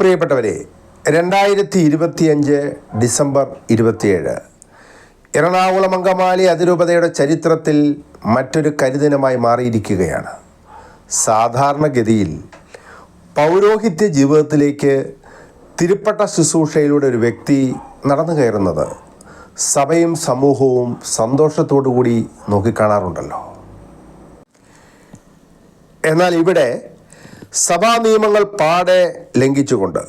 പ്രിയപ്പെട്ടവരെ രണ്ടായിരത്തി ഇരുപത്തിയഞ്ച് ഡിസംബർ ഇരുപത്തിയേഴ്. എറണാകുളം അങ്കമാലി അതിരൂപതയുടെ ചരിത്രത്തിൽ മറ്റൊരു കരിദിനമായി മാറിയിരിക്കുകയാണ്. സാധാരണഗതിയിൽ പൗരോഹിത്യ ജീവിതത്തിലേക്ക് തിരുപ്പട്ട ശുശ്രൂഷയിലൂടെ ഒരു വ്യക്തി നടന്നു കയറുന്നത് സഭയും സമൂഹവും സന്തോഷത്തോടു കൂടി നോക്കിക്കാണാറുണ്ടല്ലോ. എന്നാൽ ഇവിടെ സഭാ നിയമങ്ങൾ പാടെ ലംഘിച്ചുകൊണ്ട്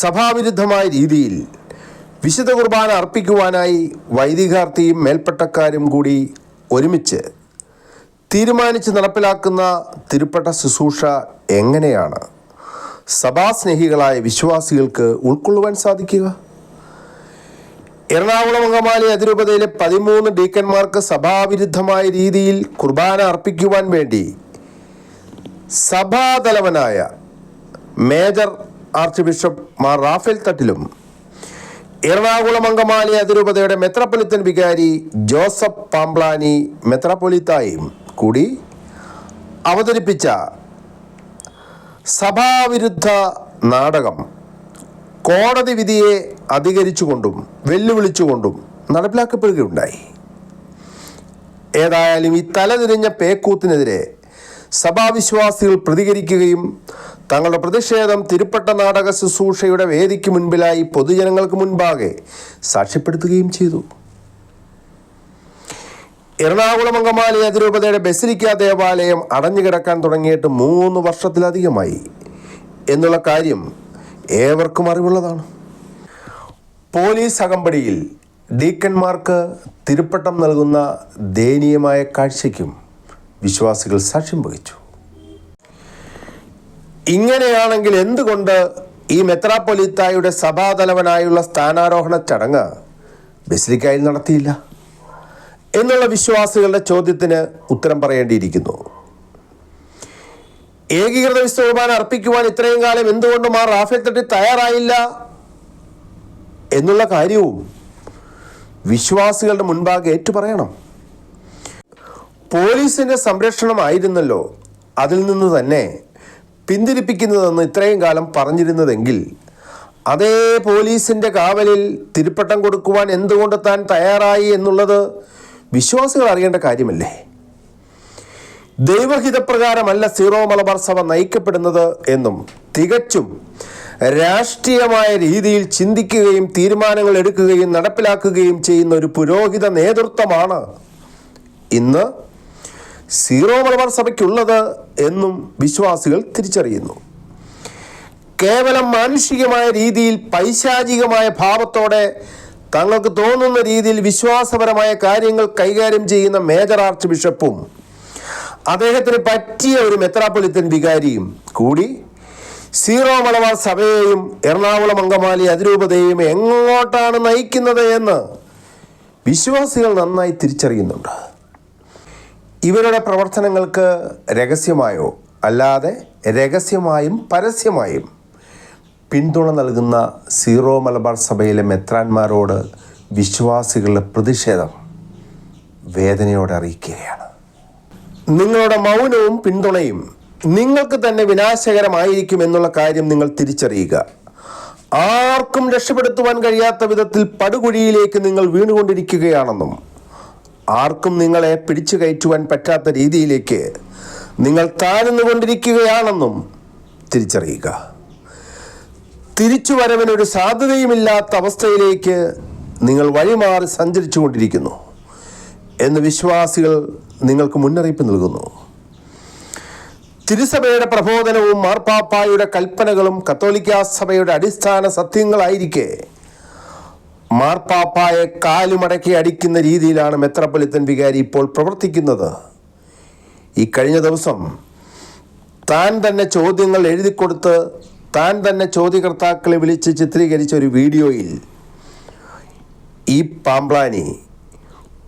സഭാവിരുദ്ധമായ രീതിയിൽ വിശുദ്ധ കുർബാന അർപ്പിക്കുവാനായി വൈദികാർത്ഥിയും മേൽപ്പെട്ടക്കാരും കൂടി ഒരുമിച്ച് തീരുമാനിച്ച് നടപ്പിലാക്കുന്ന തിരുപ്പട്ട ശുശ്രൂഷ എങ്ങനെയാണ്? സഭാസ്നേഹികളായ വിശ്വാസികൾക്ക് ഉൾക്കൊള്ളുവാൻ സാധിക്കുക? എറണാകുളം അങ്കമാലി അതിരൂപതയിലെ പതിമൂന്ന് ഡീക്കന്മാർക്ക് സഭാവിരുദ്ധമായ രീതിയിൽ കുർബാന അർപ്പിക്കുവാൻ വേണ്ടി സഭാതലവനായ major arch bishop Mar Raphael തട്ടിലും Ernakulam Angamaly അതിരൂപതയുടെ മെത്രാപ്പൊലിത്തൻ വികാരി ജോസഫ് പാംബ്ലാനി മെത്രാപ്പൊലിത്തായും കൂടി അവതരിപ്പിച്ച സഭാവിരുദ്ധ നാടകം കോടതി വിധിയെ അധികരിച്ചുകൊണ്ടും വെല്ലുവിളിച്ചുകൊണ്ടും നടപ്പിലാക്കപ്പെടുകയുണ്ടായി. ഏതായാലും ഈ തലതിരിഞ്ഞ പേക്കൂത്തിനെതിരെ സഭാവിശ്വാസികൾ പ്രതികരിക്കുകയും തങ്ങളുടെ പ്രതിഷേധം തിരുപ്പട്ട നാടക ശുശ്രൂഷയുടെ വേദിക്ക് മുൻപിലായി പൊതുജനങ്ങൾക്ക് മുൻപാകെ സാക്ഷ്യപ്പെടുത്തുകയും ചെയ്തു. എറണാകുളം അങ്കമാലി അതിരൂപതയുടെ ബസിലിക്ക ദേവാലയം അടഞ്ഞുകിടക്കാൻ തുടങ്ങിയിട്ട് മൂന്ന് വർഷത്തിലധികമായി. എന്നുള്ള കാര്യം ഏവർക്കും അറിവുള്ളതാണ്. പോലീസ് അകമ്പടിയിൽ ഡീക്കന്മാർക്ക് തിരുപ്പട്ടം നൽകുന്ന ദയനീയമായ കാഴ്ചയ്ക്കും വിശ്വാസികൾ സാക്ഷ്യം വഹിച്ചു. ഇങ്ങനെയാണെങ്കിൽ എന്തുകൊണ്ട് ഈ മെത്രാപ്പൊലിത്തായുടെ സഭാതലവനായുള്ള സ്ഥാനാരോഹണ ചടങ്ങ് ബസിലിക്കായിൽ നടത്തിയില്ല? എന്നുള്ള വിശ്വാസികളുടെ ചോദ്യത്തിന് ഉത്തരം പറയേണ്ടിയിരിക്കുന്നു. ഏകീകൃത വിശ്വകുർബാന അർപ്പിക്കുവാൻ ഇത്രയും കാലം എന്തുകൊണ്ട് മാർ റാഫേൽ തട്ടി തയ്യാറായില്ല? എന്നുള്ള കാര്യവും വിശ്വാസികളുടെ മുൻപാകെ ഏറ്റുപറയണം. പോലീസിന്റെ സംരക്ഷണമായിരുന്നല്ലോ അതിൽ നിന്ന് തന്നെ പിന്തിരിപ്പിക്കുന്നതെന്ന് ഇത്രയും കാലം പറഞ്ഞിരുന്നതെങ്കിൽ അതേ പോലീസിന്റെ കാവലിൽ തിരുപ്പട്ടം കൊടുക്കുവാൻ എന്തുകൊണ്ട് താൻ തയ്യാറായി എന്നുള്ളത് വിശ്വാസികൾ അറിയേണ്ട കാര്യമല്ലേ? ദൈവഹിതപ്രകാരമല്ല സീറോ മലബാർ സഭ നയിക്കപ്പെടുന്നത് എന്നും തികച്ചും രാഷ്ട്രീയമായ രീതിയിൽ ചിന്തിക്കുകയും തീരുമാനങ്ങൾ എടുക്കുകയും നടപ്പിലാക്കുകയും ചെയ്യുന്ന ഒരു പുരോഹിത നേതൃത്വമാണ് ഇന്ന് സീറോ മലബാർ സഭയ്ക്കുള്ളത് എന്നും വിശ്വാസികൾ തിരിച്ചറിയുന്നു. കേവലം മാനുഷികമായ രീതിയിൽ പൈശാചികമായ ഭാവത്തോടെ തങ്ങൾക്ക് തോന്നുന്ന രീതിയിൽ വിശ്വാസപരമായ കാര്യങ്ങൾ കൈകാര്യം ചെയ്യുന്ന മേജർ ആർച്ച് ബിഷപ്പും അദ്ദേഹത്തിന് പറ്റിയ ഒരു മെത്രാപ്പൊലിത്തൻ വികാരിയും കൂടി സീറോ മലബാർ സഭയെയും എറണാകുളം അങ്കമാലി അതിരൂപതയെയും എങ്ങോട്ടാണ് നയിക്കുന്നത് എന്ന് വിശ്വാസികൾ നന്നായി തിരിച്ചറിയുന്നുണ്ട്. ഇവരുടെ പ്രവർത്തനങ്ങൾക്ക് രഹസ്യമായോ? അല്ലാതെ രഹസ്യമായും പരസ്യമായും പിന്തുണ നൽകുന്ന സീറോ മലബാർ സഭയിലെ മെത്രാന്മാരോട് വിശ്വാസികളുടെ പ്രതിഷേധം വേദനയോടെ അറിയിക്കുകയാണ്. നിങ്ങളുടെ മൗനവും പിന്തുണയും നിങ്ങൾക്ക് തന്നെ വിനാശകരമായിരിക്കും എന്നുള്ള കാര്യം നിങ്ങൾ തിരിച്ചറിയുക. ആർക്കും രക്ഷപ്പെടുത്തുവാൻ കഴിയാത്ത വിധത്തിൽ പടുകുഴിയിലേക്ക് നിങ്ങൾ വീണുകൊണ്ടിരിക്കുകയാണെന്നും ആർക്കും നിങ്ങളെ പിടിച്ചു കയറ്റുവാൻ പറ്റാത്ത രീതിയിലേക്ക് നിങ്ങൾ താഴ്ന്നുകൊണ്ടിരിക്കുകയാണെന്നും തിരിച്ചറിയുക. തിരിച്ചു വരവിനൊരു സാധ്യതയുമില്ലാത്ത അവസ്ഥയിലേക്ക് നിങ്ങൾ വഴിമാറി സഞ്ചരിച്ചു കൊണ്ടിരിക്കുന്നു എന്ന് വിശ്വാസികൾ നിങ്ങൾക്ക് മുന്നറിയിപ്പ് നൽകുന്നു. തിരുസഭയുടെ പ്രബോധനവും മാർപ്പാപ്പായുടെ കൽപ്പനകളും കത്തോലിക്ക സഭയുടെ അടിസ്ഥാന സത്യങ്ങളായിരിക്കെ മാർപ്പാപ്പായെ കാലുമടക്കി അടിക്കുന്ന രീതിയിലാണ് മെത്രപ്പൊലിത്തൻ വികാരി ഇപ്പോൾ പ്രവർത്തിക്കുന്നത്. ഈ കഴിഞ്ഞ ദിവസം താൻ തന്നെ ചോദ്യങ്ങൾ എഴുതി കൊടുത്ത് താൻ തന്നെ ചോദ്യകർത്താക്കളെ വിളിച്ച് ചിത്രീകരിച്ച ഒരു വീഡിയോയിൽ ഈ പാമ്പ്ലാനി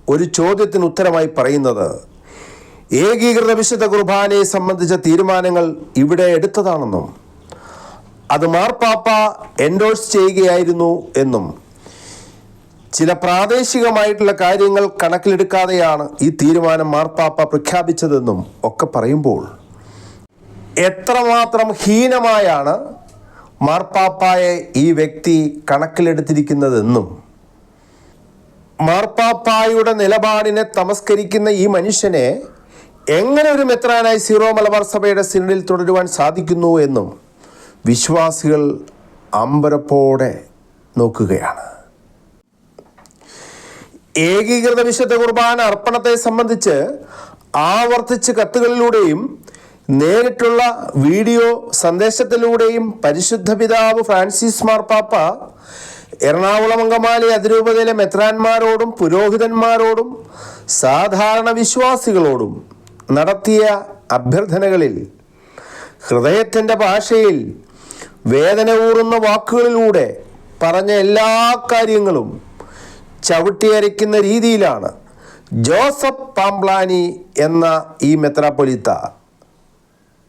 ഒരു ചോദ്യത്തിന് ഉത്തരമായി പറയുന്നത് ഏകീകൃത വിശുദ്ധ കുർബാനയെ സംബന്ധിച്ച തീരുമാനങ്ങൾ ഇവിടെ എടുത്തതാണെന്നും അത് മാർപ്പാപ്പ എൻഡോഴ്സ് ചെയ്യുകയായിരുന്നു എന്നും ചില പ്രാദേശികമായിട്ടുള്ള കാര്യങ്ങൾ കണക്കിലെടുക്കാതെയാണ് ഈ തീരുമാനം മാർപ്പാപ്പ പ്രഖ്യാപിച്ചതെന്നും ഒക്കെ പറയുമ്പോൾ എത്രമാത്രം ഹീനമായാണ് മാർപ്പാപ്പായെ ഈ വ്യക്തി കണക്കിലെടുത്തിരിക്കുന്നതെന്നും മാർപ്പാപ്പായുടെ നിലപാടിനെ തമസ്കരിക്കുന്ന ഈ മനുഷ്യനെ എങ്ങനെ ഒരു മെത്രാനായി സീറോ മലബാർ സഭയുടെ സിനഡിൽ തുടരുവാൻ സാധിക്കുന്നു എന്നും വിശ്വാസികൾ അമ്പരപ്പോടെ നോക്കുകയാണ്. ഏകീകൃത വിശുദ്ധ കുർബാന അർപ്പണത്തെ സംബന്ധിച്ച് ആവർത്തിച്ച് കത്തുകളിലൂടെയും നേരിട്ടുള്ള വീഡിയോ സന്ദേശത്തിലൂടെയും പരിശുദ്ധ പിതാവ് ഫ്രാൻസിസ് മാർപ്പാപ്പ എറണാകുളം അങ്കമാലി അതിരൂപതയിലെ മെത്രാന്മാരോടും പുരോഹിതന്മാരോടും സാധാരണ വിശ്വാസികളോടും നടത്തിയ അഭ്യർത്ഥനകളിൽ ഹൃദയത്തിന്റെ ഭാഷയിൽ വേദന ഊറുന്ന വാക്കുകളിലൂടെ പറഞ്ഞ എല്ലാ കാര്യങ്ങളും ചവിട്ടിയരയ്ക്കുന്ന രീതിയിലാണ്. ജോസഫ് പാംപ്ലാനി എന്ന ഈ മെത്രാപ്പൊലിത്ത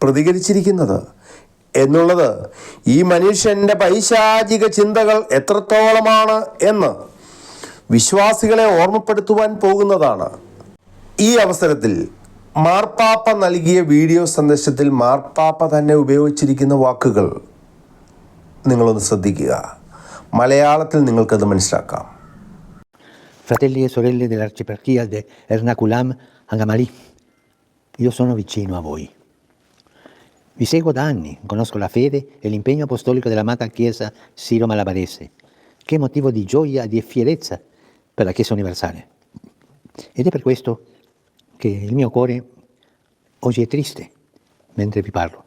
പ്രതികരിച്ചിരിക്കുന്നത്. എന്നുള്ളത് ഈ മനുഷ്യന്റെ പൈശാചിക ചിന്തകൾ എത്രത്തോളമാണ് എന്ന് വിശ്വാസികളെ ഓർമ്മപ്പെടുത്തുവാൻ പോകുന്നതാണ്. ഈ അവസരത്തിൽ മാർപ്പാപ്പ നൽകിയ വീഡിയോ സന്ദേശത്തിൽ മാർപ്പാപ്പ തന്നെ ഉപയോഗിച്ചിരിക്കുന്ന വാക്കുകൾ നിങ്ങളൊന്ന് ശ്രദ്ധിക്കുക. മലയാളത്തിൽ നിങ്ങൾക്കത് മനസ്സിലാക്കാം. Fratelli e sorelle dell'Arcieparchia di Ernakulam Angamali, io sono vicino a voi. Vi seguo da anni, conosco la fede e l'impegno apostolico dell'amata Chiesa Siro-Malabarese, che è motivo di gioia e di fierezza per la Chiesa universale. Ed è per questo che il mio cuore oggi è triste mentre vi parlo.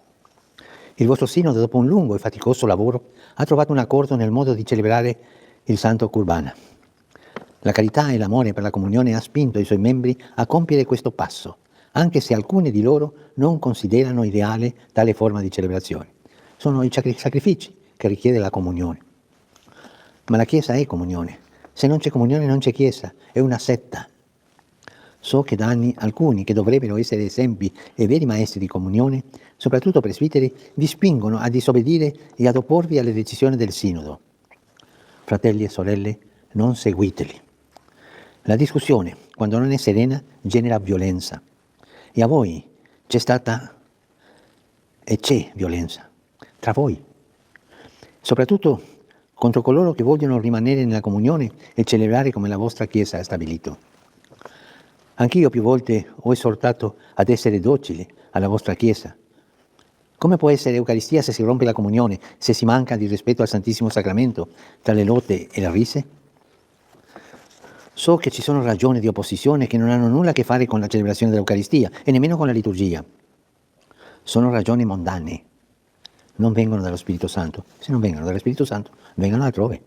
Il vostro sinodo, dopo un lungo e faticoso lavoro, ha trovato un accordo nel modo di celebrare il Santo Curbana. La carità e l'amore per la comunione ha spinto i suoi membri a compiere questo passo, anche se alcuni di loro non considerano ideale tale forma di celebrazione. Sono i sacri- sacrifici che richiede la comunione. Ma la Chiesa è comunione. Se non c'è comunione non c'è Chiesa, è una setta. So che da anni alcuni che dovrebbero essere esempi e veri maestri di comunione, soprattutto presbiteri, vi spingono a disobbedire e ad opporvi alle decisioni del Sinodo. Fratelli e sorelle, non seguiteli. La discussione, quando non è serena, genera violenza. E a voi c'è stata e c'è violenza, tra voi. Soprattutto contro coloro che vogliono rimanere nella comunione e celebrare come la vostra Chiesa ha stabilito. Anch'io più volte ho esortato ad essere docili alla vostra Chiesa. Come può essere Eucaristia se si rompe la comunione, se si manca di rispetto al Santissimo Sacramento, tra le lotte e le risse? So che ci sono ragioni di opposizione che non hanno nulla a che fare con la celebrazione dell'Eucaristia e nemmeno con la liturgia. Sono ragioni mondane, non vengono dallo Spirito Santo. Se non vengono dallo Spirito Santo, vengono altrove.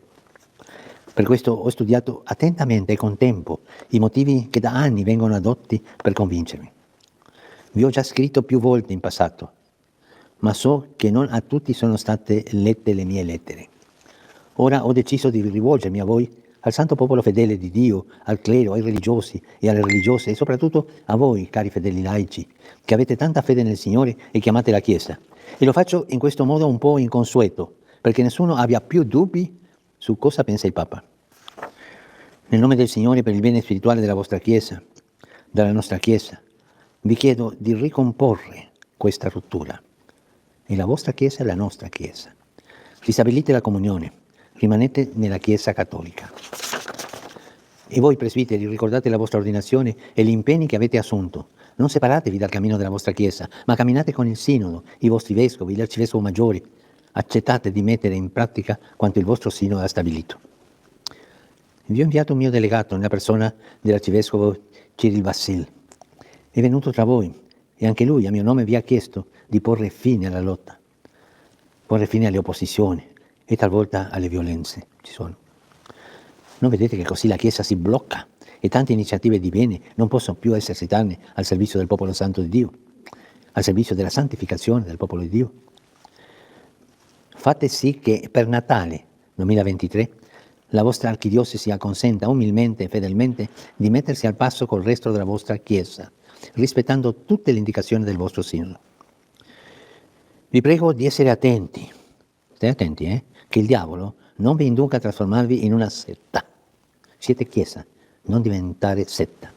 Per questo ho studiato attentamente e con tempo i motivi che da anni vengono adotti per convincermi. Vi ho già scritto più volte in passato, ma so che non a tutti sono state lette le mie lettere. Ora ho deciso di rivolgermi a voi, al santo popolo fedele di Dio, al clero, ai religiosi e alle religiose e soprattutto a voi, cari fedeli laici, che avete tanta fede nel Signore e chiamate la Chiesa. E lo faccio in questo modo un po' inconsueto, perché nessuno abbia più dubbi su cosa pensa il Papa. Nel nome del Signore per il bene spirituale della vostra Chiesa, della nostra Chiesa, vi chiedo di ricomporre questa rottura. E la vostra Chiesa è la nostra Chiesa. Ristabilite la comunione, rimanete nella Chiesa cattolica. E voi presbiteri ricordate la vostra ordinazione e gli impegni che avete assunto. Non separatevi dal cammino della vostra Chiesa, ma camminate con il Sinodo, i vostri vescovi, l'arcivescovo maggiore. Accettate di mettere in pratica quanto il vostro Sinodo ha stabilito. Vi ho inviato un mio delegato nella persona dell'arcivescovo Cyril Vassil. È venuto tra voi e anche lui a mio nome vi ha chiesto di porre fine alla lotta, porre fine alle opposizioni e talvolta alle violenze. Ci sono. Non vedete che così la Chiesa si blocca e tante iniziative di bene non possono più esercitarne al servizio del popolo santo di Dio, al servizio della santificazione del popolo di Dio? Fate sì che per Natale 2023 la vostra archidiocesi consenta umilmente e fedelmente di mettersi al passo col resto della vostra Chiesa, rispettando tutte le indicazioni del vostro Sinodo. Vi prego di essere attenti, state attenti, eh? Che il diavolo non vi induca a trasformarvi in una setta. Siete Chiesa, non diventare setta.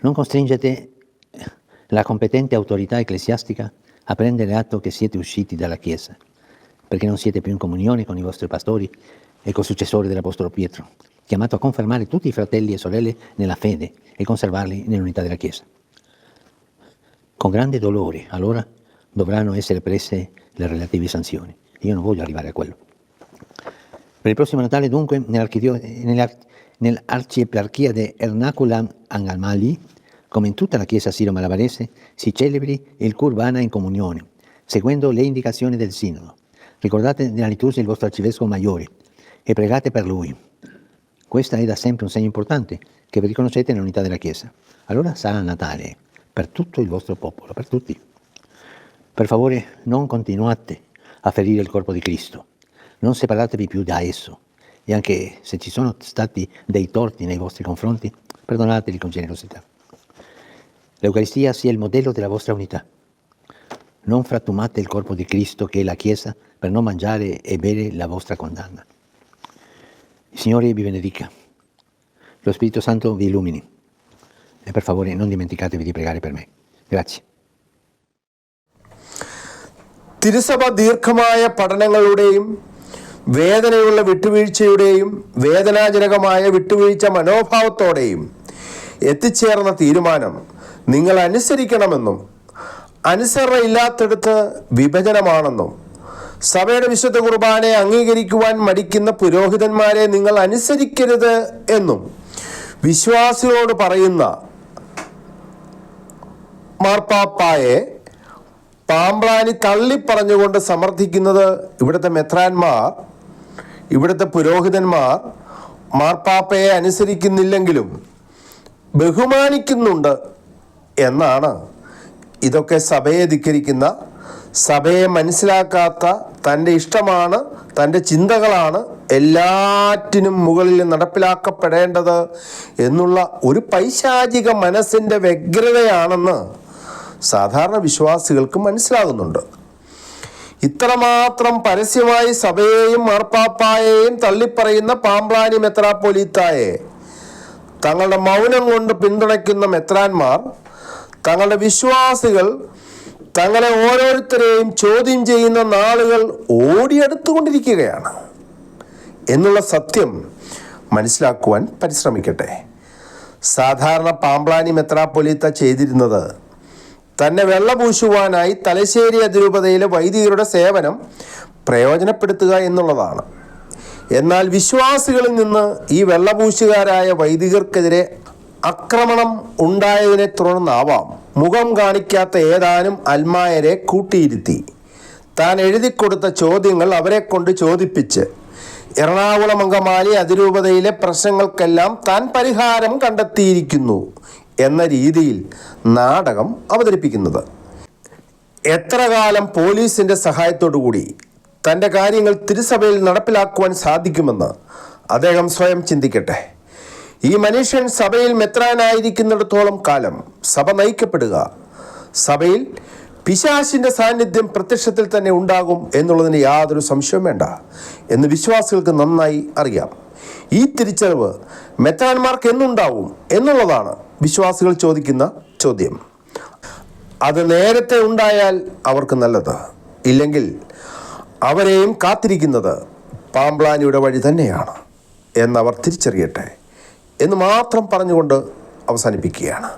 Non costringete la competente autorità ecclesiastica a prendere atto che siete usciti dalla Chiesa, perché non siete più in comunione con i vostri pastori e col successore dell'Apostolo Pietro, chiamato a confermare tutti i fratelli e sorelle nella fede e conservarli nell'unità della Chiesa. Con grande dolore, allora, dovranno essere prese le relative sanzioni. Io non voglio arrivare a quello. Per il prossimo Natale, dunque, nell'arcieparchia di Ernacula Angalmali, come in tutta la Chiesa siro-malabarese, si celebri il Curbana in comunione, seguendo le indicazioni del Sinodo. Ricordate nella liturgia il vostro arcivescovo maggiore e pregate per lui. Questa è da sempre un segno importante che vi riconoscete nell'unità della Chiesa. Allora sarà Natale per tutto il vostro popolo, per tutti. Per favore, non continuate a ferire il corpo di Cristo, non separatevi più da esso e anche se ci sono stati dei torti nei vostri confronti, perdonateli con generosità. L'Eucaristia sia il modello della vostra unità. Non frattumate il corpo di Cristo che è la Chiesa per non mangiare e bere la vostra condanna. Il Signore vi benedica. Lo Spirito Santo vi illumini. E per favore non dimenticatevi di pregare per me. Grazie. തിരുസഭ ദീർഘമായ പഠനങ്ങളുടെയും വേദനയുള്ള വിട്ടുവീഴ്ചയുടെയും വേദനാജനകമായ വിട്ടുവീഴ്ച മനോഭാവത്തോടെയും എത്തിച്ചേർന്ന തീരുമാനം നിങ്ങൾ അനുസരിക്കണമെന്നും അനുസരണ ഇല്ലാത്തടത്ത് വിഭജനമാണെന്നും സഭയുടെ വിശുദ്ധ കുർബാനയെ അംഗീകരിക്കുവാൻ മടിക്കുന്ന പുരോഹിതന്മാരെ നിങ്ങൾ അനുസരിക്കരുത് എന്നും വിശ്വാസികളോട് പറയുന്ന മാർപ്പാപ്പായെ പാമ്പ്ലാനി തള്ളിപ്പറഞ്ഞുകൊണ്ട് സമർത്ഥിക്കുന്നത് ഇവിടുത്തെ മെത്രാന്മാർ ഇവിടുത്തെ പുരോഹിതന്മാർ മാർപ്പാപ്പയെ അനുസരിക്കുന്നില്ലെങ്കിലും ബഹുമാനിക്കുന്നുണ്ട് എന്നാണ് ഇതൊക്കെ സഭയെ ധിക്കരിക്കുന്ന സഭയെ മനസ്സിലാക്കാത്ത തന്റെ ഇഷ്ടമാണ് തന്റെ ചിന്തകളാണ് എല്ലാറ്റിനും മുകളിൽ നടപ്പിലാക്കപ്പെടേണ്ടത് എന്നുള്ള ഒരു പൈശാചിക മനസ്സിന്റെ വ്യഗ്രതയാണെന്ന് സാധാരണ വിശ്വാസികൾക്ക് മനസ്സിലാകുന്നുണ്ട്. ഇത്രമാത്രം പരസ്യമായി സഭയെയും മാർപ്പാപ്പായെയും തള്ളിപ്പറയുന്ന പാമ്പ്ലാനി മെത്രാപ്പൊലീത്തായെ തങ്ങളുടെ മൗനം കൊണ്ട് പിന്തുണയ്ക്കുന്ന മെത്രാന്മാർ തങ്ങളുടെ വിശ്വാസികൾ തങ്ങളെ ഓരോരുത്തരെയും ചോദ്യം ചെയ്യുന്ന നാളുകൾ ഓടിയെടുത്തുകൊണ്ടിരിക്കുകയാണ്. എന്നുള്ള സത്യം മനസ്സിലാക്കുവാൻ പരിശ്രമിക്കട്ടെ. സാധാരണ പാമ്പ്ലാനി മെത്രാപ്പൊലീത്ത ചെയ്തിരുന്നത് തന്നെ വെള്ളപൂശുവാനായി തലശ്ശേരി അതിരൂപതയിലെ വൈദികരുടെ സേവനം പ്രയോജനപ്പെടുത്തുക എന്നുള്ളതാണ്. എന്നാൽ വിശ്വാസികളിൽ നിന്ന് ഈ വെള്ളപൂശുകാരായ വൈദികർക്കെതിരെ ആക്രമണം ഉണ്ടായതിനെ തുടർന്നാവാം മുഖം കാണിക്കാത്ത ഏതാനും അൽമായരെ കൂട്ടിയിരുത്തി. താൻ എഴുതിക്കൊടുത്ത ചോദ്യങ്ങൾ അവരെ കൊണ്ട് ചോദിപ്പിച്ച് എറണാകുളം അങ്കമാലി അതിരൂപതയിലെ പ്രശ്നങ്ങൾക്കെല്ലാം താൻ പരിഹാരം കണ്ടെത്തിയിരിക്കുന്നു. എന്ന രീതിയിൽ നാടകം അവതരിപ്പിക്കുന്നത്. എത്ര കാലം പോലീസിന്റെ സഹായത്തോടുകൂടി തന്റെ കാര്യങ്ങൾ തിരുസഭയിൽ നടപ്പിലാക്കുവാൻ സാധിക്കുമെന്ന് അദ്ദേഹം സ്വയം ചിന്തിക്കട്ടെ. ഈ മനുഷ്യൻ സഭയിൽ മെത്രാനായിരിക്കുന്നിടത്തോളം കാലം സഭ നയിക്കപ്പെടുക സഭയിൽ പിശാശിന്റെ സാന്നിധ്യം പ്രത്യക്ഷത്തിൽ തന്നെ ഉണ്ടാകും എന്നുള്ളതിന് യാതൊരു സംശയവും വേണ്ട എന്ന് വിശ്വാസികൾക്ക് നന്നായി അറിയാം. ഈ തിരിച്ചറിവ് മെത്രാന്മാർക്ക് എന്നുണ്ടാവും എന്നുള്ളതാണ് വിശ്വാസികൾ ചോദിക്കുന്ന ചോദ്യം. അത് നേരത്തെ ഉണ്ടായാൽ അവർക്ക് നല്ലത്. ഇല്ലെങ്കിൽ അവരെയും കാത്തിരിക്കുന്നത് പാമ്പ്ലാനിയുടെ വഴി തന്നെയാണ്. എന്നവർ തിരിച്ചറിയട്ടെ എന്ന് മാത്രം പറഞ്ഞുകൊണ്ട് അവസാനിപ്പിക്കുകയാണ്.